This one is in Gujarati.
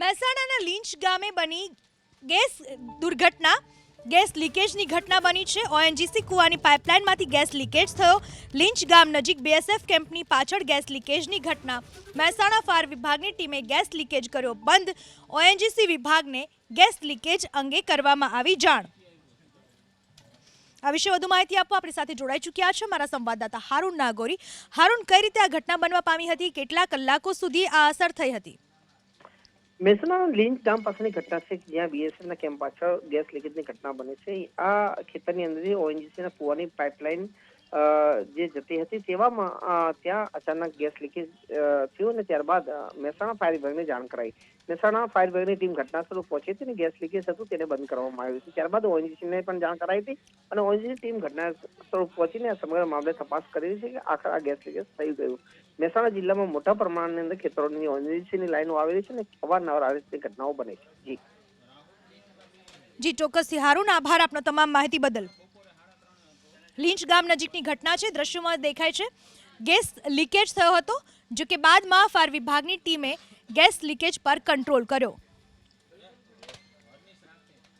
મહેસાણાના લીંચ ગામે બની ગેસ દુર્ઘટના. ગેસ લીકેજની ઘટના બની છે. ઓએનજીસી કુવાની પાઇપલાઇનમાંથી ગેસ લીકેજ થયો. લીંચ ગામ નજીક બીએસએફ કેમ્પની પાછળ ગેસ લીકેજની ઘટના. મહેસાણા ફાયર વિભાગની ટીમે ગેસ લીકેજ કર્યો. બંધ. ઓએનજીસી વિભાગને ગેસ લીકેજ અંગે કરવામાં આવી જાણ. આ વિશે વધુ માહિતી આપવા આપણી સાથે જોડાઈ ચૂક્યા છે મારા સંવાદદાતા હારૂન નાગોરી. હારૂન, કઈ રીતે આ ઘટના બનવા પામી હતી? કેટલા કલાકો સુધી આ અસર થઈ હતી? મહેસાણાના લીંચ ગામ પાસેની ઘટના છે જ્યાં બીએસએફ ના કેમ્પ પાછળ ગેસ લીકેજની ઘટના બની છે. આ ખેતરની અંદર ઓએનજીસી ના કુવાની પાઇપલાઇન જે જતી હતી તેવામાં ત્યાં અચાનક ગેસ લીકેજ થયું અને ત્યારબાદ મહેસાણા ફાયર વિભાગને જાણ કરાઈ. મહેસાણા ફાયર વિભાગની ટીમ ઘટના સ્થળ પહોંચી હતી અને ગેસ લીકેજ હતું તેને બંધ કરવામાં આવ્યું હતું. ત્યારબાદ ઓએનજીસીને પણ જાણ કરાઈ હતી અને ઓએનજીસી ટીમ ઘટના સ્થળ પહોંચીને સમગ્ર મામલે તપાસ કરી છે કે આખર આ ગેસ લીકેજ થઈ ગયું. મહેસાણા જિલ્લામાં મોટા પ્રમાણની અંદર ખેતરોની ઓએનજીસીની લાઈનો આવેલી છે અને અવારનવાર આવી રીતે ઘટનાઓ બને છે. જી. જી, ચોક્કસથી. હારૂન આભાર આપનો તમામ માહિતી બદલ. લીંચ ગામ નજીકની ઘટના છે, દ્રશ્યોમાં દેખાય છે. ગેસ લીકેજ થયો હતો જો કે બાદમાં ફાયર વિભાગની ટીમે ગેસ લીકેજ પર કંટ્રોલ કર્યો.